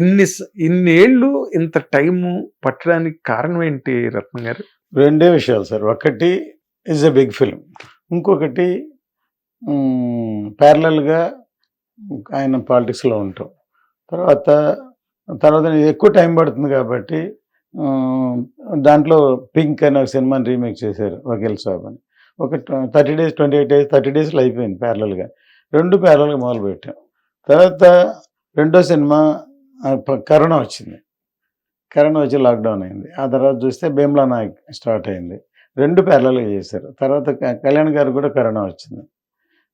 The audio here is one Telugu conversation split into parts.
ఇన్ని ఇన్నేళ్ళు ఇంత టైము పట్టడానికి కారణం ఏంటి రత్న గారు? రెండే విషయాలు సార్. ఒకటి ఈజ్ ఎ బిగ్ ఫిల్మ్ ఇంకొకటి ప్యారలల్గా ఆయన పాలిటిక్స్లో ఉంటాం. తర్వాత తర్వాత ఎక్కువ టైం పడుతుంది కాబట్టి దాంట్లో పింక్ అనే ఒక సినిమాని రీమేక్ చేశారు వకీల్ సాబ్ అని. ఒక thirty days twenty eight days thirty డేస్లో అయిపోయింది ప్యారలల్గా రెండు ప్యారలల్గా మొదలుపెట్టాం. తర్వాత రెండో సినిమా కరోనా వచ్చింది. కరోనా వచ్చి లాక్డౌన్ అయింది. ఆ తర్వాత చూస్తే భీమ్లా నాయక్ స్టార్ట్ అయింది. రెండు ప్యారలల్గా చేశారు. తర్వాత కళ్యాణ్ గారు కూడా కరోనా వచ్చింది.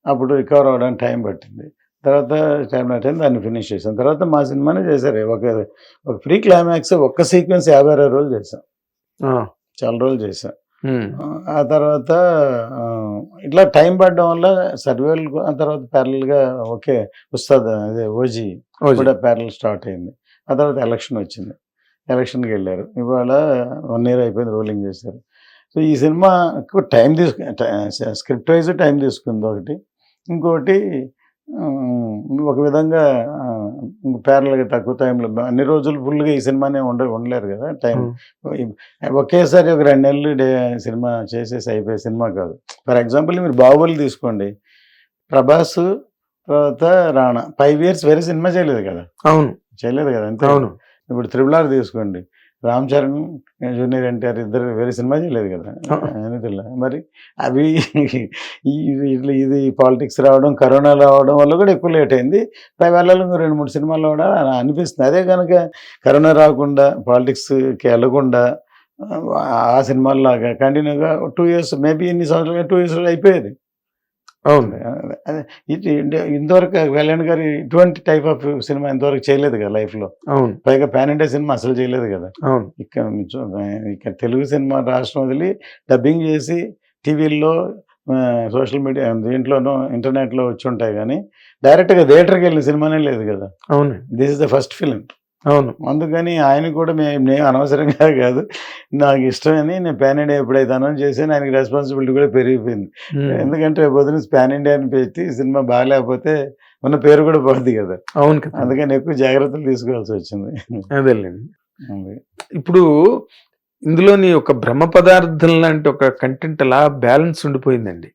అప్పుడు రికవర్ అవ్వడానికి టైం పట్టింది. తర్వాత టైం పట్టింది దాన్ని ఫినిష్ చేసాం తర్వాత మా సినిమానే చేశారు. ఒక ఒక ఫ్రీ క్లైమాక్స్ ఒక్క సీక్వెన్స్ యాభై అరవై రోజులు చేసాం ఆ, చాలా రోజులు చేసాం ఉమ్, ఆ తర్వాత ఇట్లా టైం పడడం వల్ల సర్వేలు ఆ తర్వాత ప్యారల్గా ఓకే వస్తుంది అదే ఓజీ ఓజీ. కూడా ప్యారల్ స్టార్ట్ అయింది. ఆ తర్వాత ఎలక్షన్ వచ్చింది. ఎలక్షన్కి వెళ్ళారు. ఇవాళ వన్ ఇయర్ అయిపోయింది రోలింగ్ చేశారు. సో ఈ సినిమా ఎక్కువ టైం తీసుకు స్క్రిప్ట్ వైజ్ టైం తీసుకుంది ఒకటి. ఇంకోటి ఒక విధంగా ప్యారల్గా తక్కువ టైంలో అన్ని రోజులు ఫుల్గా ఈ సినిమానే ఉండ ఉండలేరు కదా టైం ఒకేసారి ఒక రెండు నెలలు డే సినిమా చేసేసి అయిపోయే సినిమా కాదు. ఫర్ ఎగ్జాంపుల్ మీరు బాహుబలి తీసుకోండి. ప్రభాస్ తర్వాత రాణా. ఫైవ్ ఇయర్స్ వేరే సినిమా చేయలేదు కదా? అవును. చేయలేదు కదా అంతే? అవును. ఇప్పుడు త్రిబుల్ ఆర్ తీసుకోండి. రామ్ చరణ్ జూనియర్ ఎన్టీఆర్ ఇద్దరు వేరే సినిమా చేయలేదు కదా. anything. మరి అవి ఇట్లా ఇది పాలిటిక్స్ రావడం కరోనా రావడం వల్ల కూడా ఎక్కువ లేట్ అయింది. పై వెళ్ళాలి ఇంకో రెండు మూడు సినిమాల్లో కూడా అనిపిస్తుంది. అదే కనుక కరోనా రాకుండా పాలిటిక్స్కి వెళ్ళకుండా ఆ సినిమాల్లాగా కంటిన్యూగా టూ ఇయర్స్ మేబీ ఇన్ని సంవత్సరాలుగా టూ ఇయర్స్ అయిపోయేది. అవును. అదే ఇది ఇంత- ఇంతవరకు కళ్యాణ్ గారు ఇటువంటి టైప్ ఆఫ్ సినిమా ఇంతవరకు చేయలేదు కదా లైఫ్లో. అవును. పైగా పాన్ ఇండియా సినిమా అసలు చేయలేదు కదా. అవును. ఇక్కడ ఇక్కడ తెలుగు సినిమా రాష్ట్రం వదిలి డబ్బింగ్ చేసి టీవీల్లో సోషల్ మీడియా దీంట్లోనూ ఇంటర్నెట్లో వచ్చి ఉంటాయి కానీ డైరెక్ట్గా థియేటర్కి వెళ్ళిన సినిమానే లేదు కదా. అవును. This is the first film. అవును. అందుకని ఆయన కూడా మేము నేను అనవసరంగా కాదు. నాకు ఇష్టమని నేను పాన్ ఇండియా ఎప్పుడైతే అనౌన్స్ చేశాను ఆయనకి రెస్పాన్సిబిలిటీ కూడా పెరిగిపోయింది. ఎందుకంటే పొద్దున పాన్ ఇండియా అని పెట్టి సినిమా బాగాలేకపోతే ఉన్న పేరు కూడా పోద్ది కదా. అవును కదా. అందుకని ఎక్కువ జాగ్రత్తలు తీసుకోవాల్సి వచ్చింది. అదేలేండి. అది. ఇప్పుడు ఇందులోని ఒక బ్రహ్మ పదార్థం లాంటి ఒక కంటెంట్ అలా బ్యాలెన్స్ ఉండిపోయిందండి.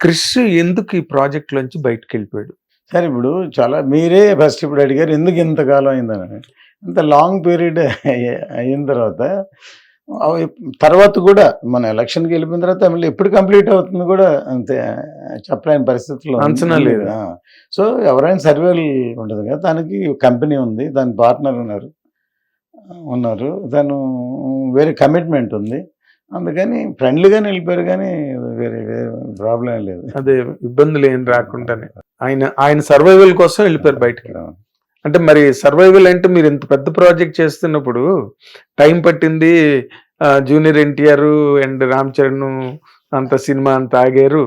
క్రిష్ ఎందుకు ఈ ప్రాజెక్ట్ లోంచి బయటకు వెళ్ళిపోయాడు? సరే ఇప్పుడు చాలా మీరే ఫస్ట్ ఇప్పుడు అడిగారు ఎందుకు ఇంతకాలం అయిందని. ఇంత లాంగ్ పీరియడ్ అయిన తర్వాత తర్వాత కూడా మన ఎలక్షన్కి వెళ్ళిపోయిన తర్వాత మళ్ళీ ఎప్పుడు కంప్లీట్ అవుతుంది కూడా అంతే చెప్పలేని పరిస్థితుల్లో. అంచనా లేదు. సో ఎవరైనా సర్వేలు ఉంటుంది కదా దానికి కంపెనీ ఉంది దాని పార్ట్నర్ ఉన్నారు ఉన్నారు తను వేరే కమిట్మెంట్ ఉంది. అందుకని ఫ్రెండ్లీగానే వెళ్ళిపోయారు కానీ వేరే వేరే ప్రాబ్లం లేదు. అదే ఇబ్బందులు ఏం రాకుండానే. ఆయన ఆయన సర్వైవల్ కోసం వెళ్ళిపోయారు బయటకి. అంటే మరి సర్వైవల్ అంటే మీరు ఇంత పెద్ద ప్రాజెక్ట్ చేస్తున్నప్పుడు టైం పట్టింది junior NTR and Ram Charan అంత సినిమా అంత ఆగారు.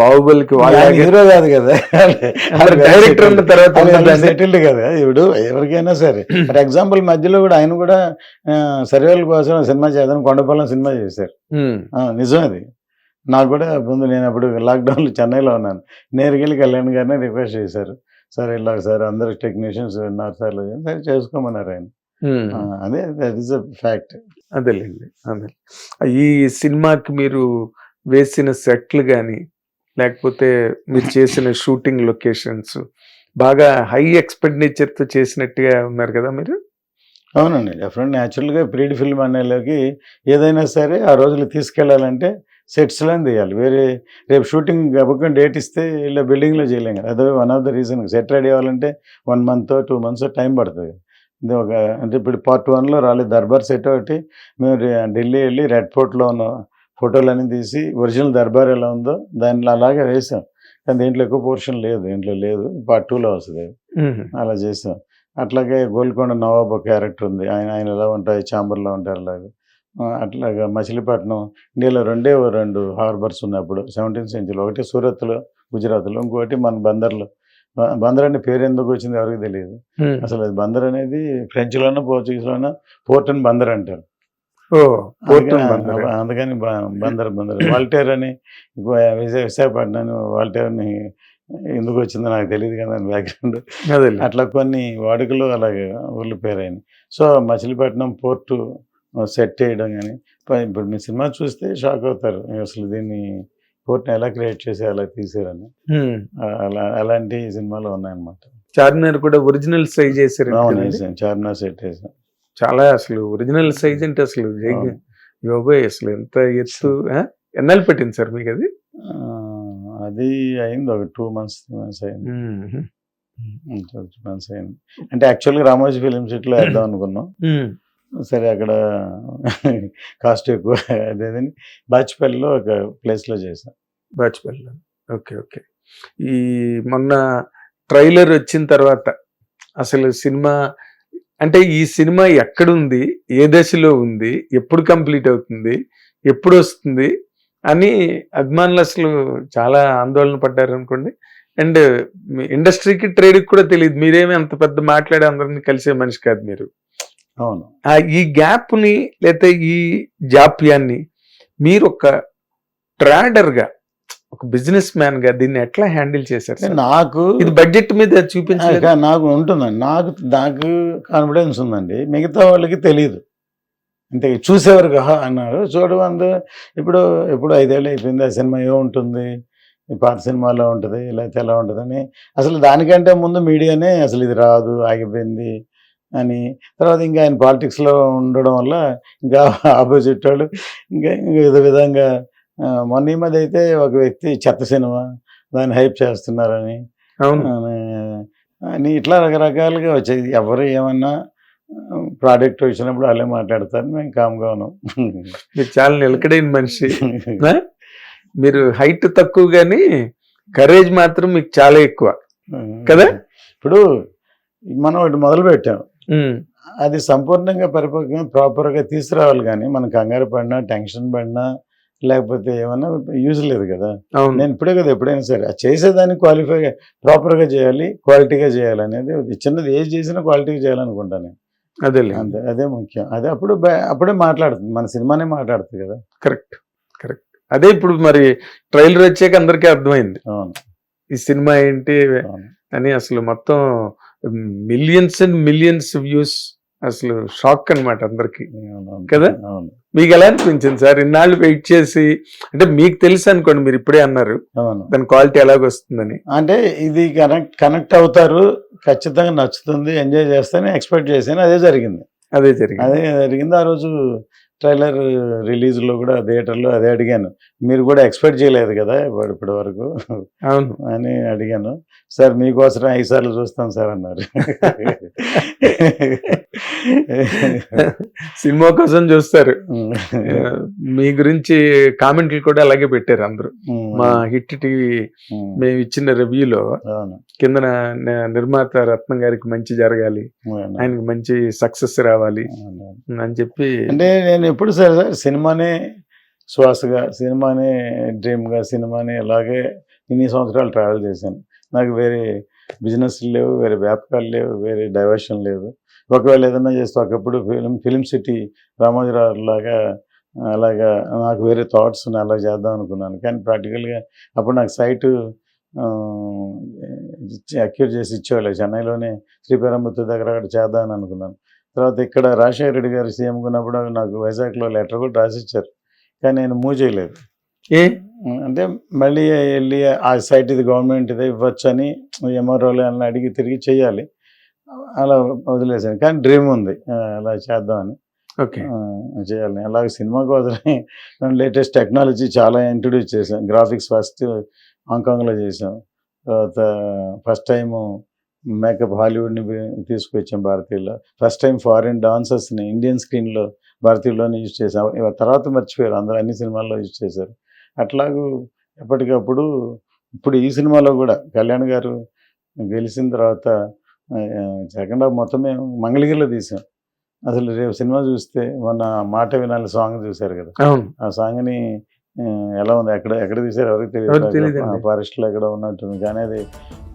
బాహుబలికి. హీరో కాదు కదా. డైరెక్టర్ ఉన్న తర్వాత సెటిల్డ్ కదా. ఇప్పుడు ఎవరికైనా సరే. ఫర్ ఎగ్జాంపుల్ మధ్యలో కూడా ఆయన కూడా సర్వేల కోసం సినిమా చేద్దాం కొండపాలెం సినిమా చేశారు. నిజం అది. నాకు కూడా ముందు నేను అప్పుడు లాక్డౌన్లో చెన్నైలో ఉన్నాను. నేరుగా వెళ్ళి కళ్యాణ్ గారిని రిక్వెస్ట్ చేశారు. సార్ ఇలా సార్ అందరు టెక్నీషియన్స్ ఉన్నారు సార్ సరే చేసుకోమన్నారు ఆయన. అదే దట్ ఈస్ అ ఫ్యాక్ట్ అదేలేండి అదే ఈ సినిమాకి మీరు వేసిన సెట్లు కానీ లేకపోతే మీరు చేసిన షూటింగ్ లొకేషన్స్ బాగా హై తో చేసినట్టుగా ఉన్నారు కదా మీరు? అవునండి. డెఫినెట్ న్యాచురల్గా ప్రీడ్ ఫిల్మ్ అనేలోకి ఏదైనా సరే ఆ రోజులు తీసుకెళ్ళాలంటే సెట్స్లో తీయాలి. వేరే రేపు షూటింగ్ గబుక్కని డేట్ ఇస్తే ఇలా బిల్డింగ్లో చేయలేం కదా. అదే one of the reason. Set ready అవ్వాలంటే one month two months time పడుతుంది. ఇది ఒక అంటే ఇప్పుడు పార్ట్ వన్లో రాలేదు దర్బార్ సెట్ ఒకటి. మేము ఢిల్లీ వెళ్ళి రెడ్ ఫోర్ట్లో ఉన్న ఫోటోలన్నీ తీసి ఒరిజినల్ దర్బార్ ఎలా ఉందో దాంట్లో అలాగే వేసాం. కానీ దీంట్లో ఎక్కువ పోర్షన్ లేదు. దీంట్లో లేదు. పార్ట్ టూలో వస్తుంది. అలా చేసాం. అట్లాగే గోల్కొండ నవాబ్ క్యారెక్టర్ ఉంది. ఆయన ఆయన ఎలా ఉంటాయి చాంబర్లో ఉంటారు అలాగే. అట్లాగా మచిలీపట్నం ఇండియాలో రెండే రెండు హార్బర్స్ ఉన్నప్పుడు సెవెంటీన్త్ సెంచురీ ఒకటి సూరత్లో గుజరాత్లో ఇంకోటి మన బందర్లో. బందర్ అంటే పేరు ఎందుకు వచ్చింది ఎవరికి తెలియదు. అసలు అది బందర్ అనేది ఫ్రెంచ్లోనో పోర్చుగీస్లోనో పోర్ట్ అని బందర్ అంటారు. ఓ పోర్ట్ అందుకని- బందర్ బందర్. వాల్టేర్ అని విశా- విశాఖపట్నం వాల్టేర్ అని ఎందుకు వచ్చిందో నాకు తెలియదు కదా బ్యాక్గ్రౌండ్ అట్లా కొన్ని వాడుకలు అలాగే ఊర్లు పేరైనాయి. సో మచిలీపట్నం పోర్టు సెట్ చేయడం కానీ ఇప్పుడు మీ సినిమా చూస్తే షాక్ అవుతారు. అసలు దీన్ని పోర్ట్ని ఎలా క్రియేట్ చేసి అలా తీసారని అలా అలాంటి సినిమాలు ఉన్నాయన్నమాట. చార్మినార్ కూడా ఒరిజినల్ సైజ్ చేశారు. చార్మినార్ సెట్ వేసాం చాలా అసలు ఒరిజినల్ సైజ్ అంటే అసలు. యోగోయ్ అసలు ఎంత ఎత్తు? ఎన్నాళ్ళు పెట్టింది సార్ మీకు అది? అది అయింది ఒక టూ మంత్స్ త్రీ మంత్స్ అయింది. టూ మంత్స్ అయింది. అంటే యాక్చువల్గా రామోజీ ఫిలిం సిటీలో వేద్దాం అనుకున్నాం. సరే అక్కడ కాస్ట్ ఎక్కువ అదేదని బాచ్పల్లిలో ఒక ప్లేస్లో చేసాం బాచ్పల్లిలో. Okay okay. ఈ మొన్న ట్రైలర్ వచ్చిన తర్వాత అసలు సినిమా అంటే ఈ సినిమా ఎక్కడుంది ఏ దశలో ఉంది ఎప్పుడు కంప్లీట్ అవుతుంది ఎప్పుడు వస్తుంది అని అభిమానులు అసలు చాలా ఆందోళన పడ్డారు అనుకోండి. అండ్ ఇండస్ట్రీకి ట్రేడ్కి కూడా తెలియదు మీరేమి అంత పెద్ద మాట్లాడే అందరిని కలిసే మనిషి కాదు మీరు. ఈ గ్యాప్ని లేకపోతే ఈ జాప్యాన్ని మీరు ఒక ట్రాడర్గా ఒక బిజినెస్ మ్యాన్గా దీన్ని ఎట్లా హ్యాండిల్ చేశారు? నాకు ఇది బడ్జెట్ మీద చూపించలేదు. ఆ, నాకు ఉంటుందండి. నాకు నాకు కాన్ఫిడెన్స్ ఉందండి. మిగతా వాళ్ళకి తెలియదు అంతే చూసేవారు ఆహా అన్నారు. చూడవందు ఇప్పుడు ఇప్పుడు ఐదేళ్ళు అయిపోయింది. ఆ సినిమా ఏముంటుంది ఈ పాత సినిమాలో ఉంటుంది లేకపోతే ఎలా ఉంటుందని. అసలు దానికంటే ముందు మీడియానే అసలు ఇది రాదు ఆగిపోయింది. అని. తర్వాత ఇంకా ఆయన పాలిటిక్స్లో ఉండడం వల్ల ఇంకా ఆపోజిట్ వాళ్ళు ఇంకా ఇంకా విధ విధంగా మొన్న ఈ మధ్య అయితే ఒక వ్యక్తి చెత్త సినిమా దాన్ని హైప్ చేస్తున్నారని. అవును. అని- ఇట్లా రకరకాలుగా వచ్చాయి. ఎవరు ఏమన్నా ప్రోడక్ట్ వచ్చినప్పుడు వాళ్ళే మాట్లాడతారు. మేము కామ్గా ఉన్నాం. మీరు చాలా నిలకడైన మనిషి? మీరు హైట్ తక్కువ గానీ కరేజ్ మాత్రం మీకు చాలా ఎక్కువ. కదా? ఇప్పుడు మనం ఒకటి మొదలు పెట్టాం అది సంపూర్ణంగా పరిపక్వంగా ప్రాపర్గా తీసుకురావాలి కానీ మనం కంగారు పడినా టెన్షన్ పడినా లేకపోతే ఏమన్నా యూజ్ లేదు కదా. నేను ఇప్పుడే కదా ఎప్పుడైనా సరే అది చేసేదాన్ని క్వాలిఫై ప్రాపర్గా చేయాలి క్వాలిటీగా చేయాలి అనేది చిన్నది ఏది చేసినా క్వాలిటీగా చేయాలనుకుంటాను నేను. అదేలే. అంతే అదే ముఖ్యం. అదే అప్పుడు అప్పుడే మాట్లాడుతుంది మన సినిమానే మాట్లాడుతుంది కదా. Correct correct. అదే ఇప్పుడు మరి ట్రైలర్ వచ్చాక అందరికీ అర్థమైంది. అవును. ఈ సినిమా ఏంటి అని అసలు మొత్తం మిలియన్స్ అండ్ మిలియన్స్ వ్యూస్ అసలు షాక్ అన్నమాట అందరికి. కదా? మీకు ఎలా అనిపించింది సార్? ఇన్నాళ్ళు వెయిట్ చేసి అంటే మీకు తెలుసు అనుకోండి మీరు ఇప్పుడే అన్నారు. దాని క్వాలిటీ ఎలాగొస్తుందని. అంటే ఇది కనెక్ట్ కనెక్ట్ అవుతారు ఖచ్చితంగా నచ్చుతుంది ఎంజాయ్ చేస్తానని ఎక్స్పెక్ట్ చేశాను అదే జరిగింది. అదే జరిగింది. అదే జరిగింది. ఆ రోజు ట్రైలర్ రిలీజ్లో కూడా థియేటర్లో అదే అడిగాను. మీరు కూడా ఎక్స్పెక్ట్ చేయలేదు కదా ఇప్పటి ఇప్పటి వరకు? అవును. అని అడిగాను. సార్ మీకోసం ఐదు సార్లు చూస్తాం సార్ అన్నారు. సినిమా కోసం చూస్తారు. మీ గురించి కామెంట్లు కూడా అలాగే పెట్టారు అందరూ. మా హిట్ టీవీ మేము ఇచ్చిన రివ్యూలో అవును. కింద నిర్మాత రత్నం గారికి మంచి జరగాలి. ఆయనకి మంచి సక్సెస్ రావాలి. అని చెప్పి అంటే నేను ఎప్పుడు సరే సార్ సినిమానే శ్వాసగా సినిమానే డ్రీమ్గా సినిమానే అలాగే ఇన్ని సంవత్సరాలు ట్రావెల్ చేశాను. నాకు వేరే బిజినెస్ లేవు వేరే వ్యాపకాలు లేవు వేరే డైవర్షన్ లేదు. ఒకవేళ ఏదైనా చేస్తే ఒకప్పుడు ఫిలిం ఫిలిం సిటీ రామోజీరావు లాగా అలాగా నాకు వేరే థాట్స్ అలా చేద్దాం అనుకున్నాను. కానీ ప్రాక్టికల్గా అప్పుడు నాకు సైటు అక్యూర్ చేసి ఇచ్చేవాళ్ళు. చెన్నైలోనే శ్రీపెరంబత్తూర్ దగ్గర అక్కడ చేద్దామని అనుకున్నాను. తర్వాత ఇక్కడ రాజశేఖర రెడ్డి గారు సీఎం ఉన్నప్పుడు నాకు వైజాగ్లో లెటర్ కూడా రాసి ఇచ్చారు కానీ నేను మూవ్ చేయలేదు. ఏ? అంటే మళ్ళీ వెళ్ళి ఆ సైట్ ఇది గవర్నమెంట్ ఇదే ఇవ్వచ్చు అని ఎంఆర్ఓలు అని అడిగి తిరిగి చేయాలి. అలా వదిలేసాను కానీ డ్రీమ్ ఉంది. అలా చేద్దామని. ఓకే. ఆ, చేయాలని. అలాగే సినిమాకు వదిలే లేటెస్ట్ టెక్నాలజీ చాలా ఇంట్రడ్యూస్ చేసాం గ్రాఫిక్స్ ఫస్ట్ హాంకాంగ్లో చేసాం తర్వాత ఫస్ట్ టైం మేకప్ హాలీవుడ్ని తీసుకొచ్చాం భారతీయుల్లో. ఫస్ట్ టైం ఫారిన్ డాన్సర్స్ని ఇండియన్ స్క్రీన్లో భారతీయుల్లోనే యూజ్ చేసాం తర్వాత మర్చిపోయారు. అందరూ అన్ని సినిమాల్లో యూజ్ చేశారు. అట్లాగూ ఎప్పటికప్పుడు ఇప్పుడు ఈ సినిమాలో కూడా కళ్యాణ్ గారు గెలిచిన తర్వాత సెకండ్ హాఫ్ మొత్తం మేము మంగళగిరిలో తీసాం అసలు రేపు సినిమా చూస్తే మొన్న మాట వినాలి సాంగ్ చూశారు కదా. ఆ సాంగ్ని ఎలా ఉంది? ఎక్కడ ఎక్కడ తీశారు ఎవరికి తెలియదు. ఫారెస్ట్లో ఎక్కడ ఉన్నట్టుంది. కానీ అది